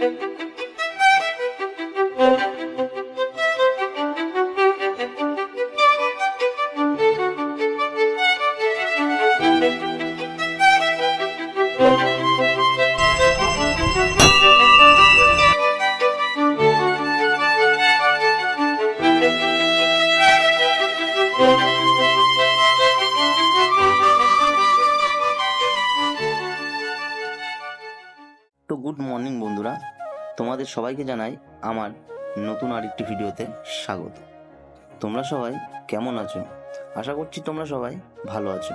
তো তোমাদের সবাইকে জানাই আমার নতুন আরেকটি ভিডিওতে স্বাগত। তোমরা সবাই কেমন আছো? আশা করছি তোমরা সবাই ভালো আছো।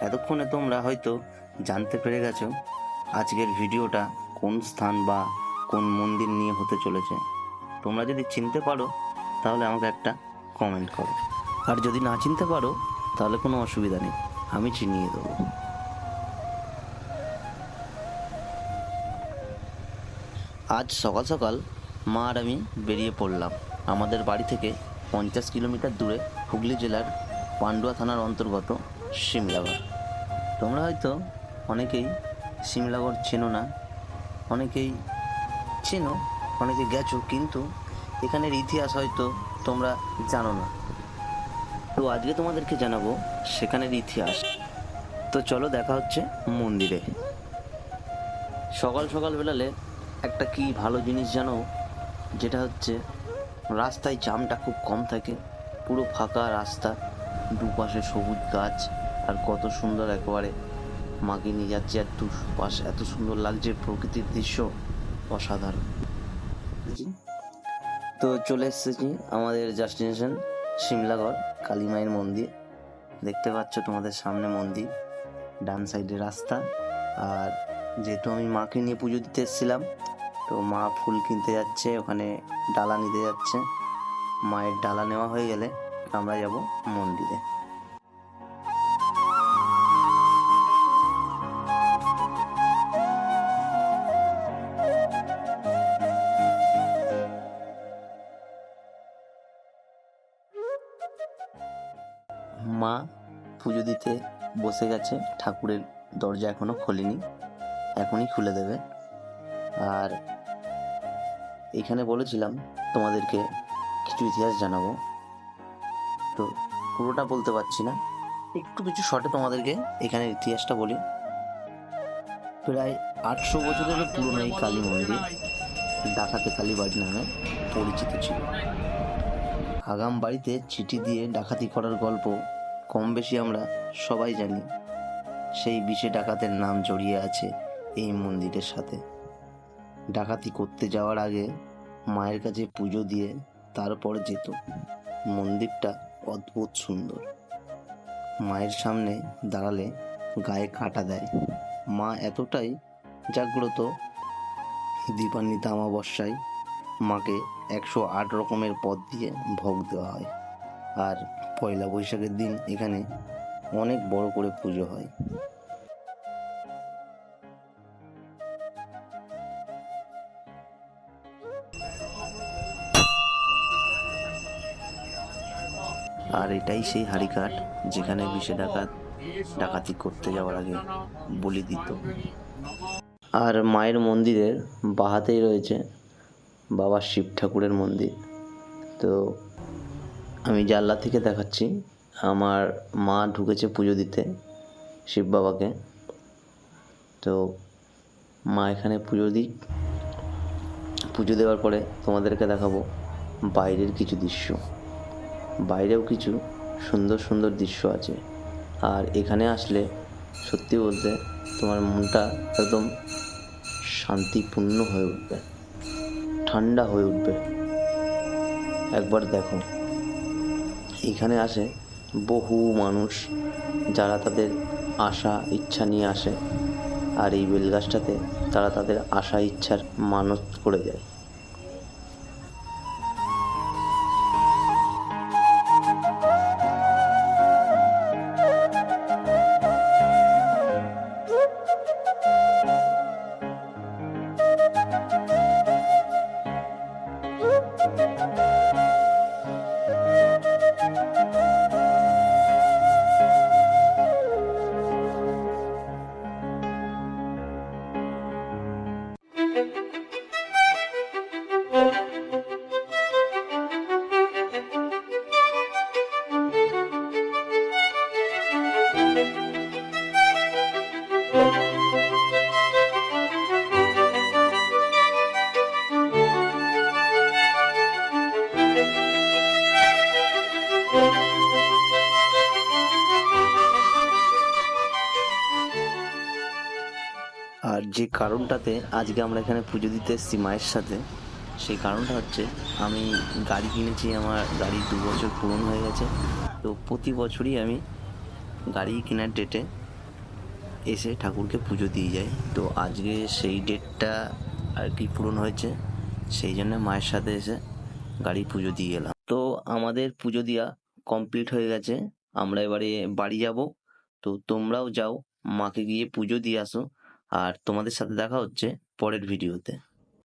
এতক্ষণে তোমরা হয়তো জানতে পেরে গেছো আজকের ভিডিওটা কোন স্থান বা কোন মন্দির নিয়ে হতে চলেছে। তোমরা যদি চিনতে পারো, তাহলে আমাকে একটা কমেন্ট করো। আর যদি না চিনতে পারো, তাহলে কোনো অসুবিধা নেই। আমি চিনিয়ে দেবো। আজ সকাল সকাল মা আর আমি বেরিয়ে পড়লাম। আমাদের বাড়ি থেকে পঞ্চাশ কিলোমিটার দূরে হুগলি জেলার পান্ডুয়া থানার অন্তর্গত সিমলাগড় তোমরা হয়তো অনেকেই সিমলাগড় চেনো না, অনেকেই চেনো, অনেকে গেছো, কিন্তু এখানের ইতিহাস হয়তো তোমরা জানো না। তো আজকে তোমাদেরকে জানাব সেখানের ইতিহাস। তো চলো দেখা হচ্ছে মন্দিরে। সকাল সকাল বেলালে একটা কি ভালো জিনিস জানো? যেটা হচ্ছে, রাস্তায় জামটা খুব কম থাকে। পুরো ফাঁকা রাস্তা, দুপাশে সবুজ গাছ, আর কত সুন্দর একেবারে মাকে নিয়ে যাচ্ছে, আর দু পাশ এত সুন্দর লাগছে প্রকৃতির দৃশ্য। অসাধারণ। তো চলে এসেছি আমাদের ডেস্টিনেশন সিমলাগড় কালী মায়ের মন্দির। দেখতে পাচ্ছ তোমাদের সামনে মন্দির, ডান সাইডে রাস্তা। আর যেহেতু আমি মাকে নিয়ে পুজো দিতে এসেছিলাম তো মা ফুল কিনতে যাচ্ছে, ওখানে ডালা নিতে যাচ্ছে। মায়ের ডালা নেওয়া হয়ে গেলে আমরা যাব মন্দিরে। মা পুজো দিতে বসে গেছে, ঠাকুরের দরজা এখনও খোলেনি, এখনই খুলে দেবে। আর এখানে বলেছিলাম তোমাদেরকে কিছু ইতিহাস জানাব। তো পুরোটা বলতে পারছি না। একটু কিছু শর্টে তোমাদেরকে এখানে ইতিহাসটা বলি। প্রায় আটশো বছরেরও পুরনো এই কালী মন্দির ডাকাতে কালীবাড়ি নামে পরিচিত ছিল। আগাম বাড়িতে চিঠি দিয়ে ডাকাতি করার গল্প কম বেশি আমরা সবাই জানি। সেই বিষে ডাকাতের নাম জড়িয়ে আছে এই মন্দিরের সাথে। ডাকাতি করতে যাওয়ার আগে মায়ের কাছে পুজো দিয়ে তারপর যেত। মন্দিরটা অদ্ভুত সুন্দর। মায়ের সামনে দাঁড়ালে গায়ে কাঁটা দেয়। মা এতটাই জাগ্রত দীপান্বিতা অমাবস্যায় মাকে একশো আট রকমের পদ দিয়ে ভোগ দেওয়া হয়। আর পয়লা বৈশাখের দিন এখানে অনেক বড় করে পুজো হয়। আর এটাই সেই হাড়িকাঠ যেখানে বিষে ডাকাত, ডাকাতি করতে যাওয়ার আগে বলি দিত। আর মায়ের মন্দিরের বাহাতেই রয়েছে বাবা শিব ঠাকুরের মন্দির। তো আমি জানলা থেকে দেখাচ্ছি, আমার মা ঢুকেছে পুজো দিতে শিব বাবাকে। তো মা এখানে পুজো দিই পুজো দেওয়ার পরে তোমাদেরকে দেখাবো বাইরের কিছু দৃশ্য। বাইরেও কিছু সুন্দর সুন্দর দৃশ্য আছে। আর এখানে আসলে সত্যি বলতে তোমার মনটা একদম শান্তিপূর্ণ হয়ে উঠবে। ঠান্ডা হয়ে উঠবে। একবার দেখো। এখানে আসে বহু মানুষ যারা তাদের আশা, ইচ্ছা নিয়ে আসে। আর এই বেলগাছটাতে তারা তাদের আশা, ইচ্ছার মানত করে যায় যে কারণটাতে আজকে আমরা এখানে পুজো দিতে এসেছি মায়ের সাথে, সেই কারণটা হচ্ছে আমি গাড়ি কিনেছি, আমার গাড়ি দু বছর পূরণ হয়ে গেছে। তো প্রতি বছরই আমি গাড়ি কেনার ডেটে এসে ঠাকুরকে পুজো দিয়ে যাই। তো আজকে সেই ডেটটা আর কি পূরণ হয়েছে, সেই জন্য মায়ের সাথে এসে গাড়ি পুজো দিয়ে গেলাম তো আমাদের পুজো দেওয়া কমপ্লিট হয়ে গেছে, আমরা এবারে বাড়ি যাব। তো তোমরাও যাও, মাকে গিয়ে পুজো দিয়ে আসো। আর তোমাদের সাথে দেখা হচ্ছে পরের ভিডিওতে।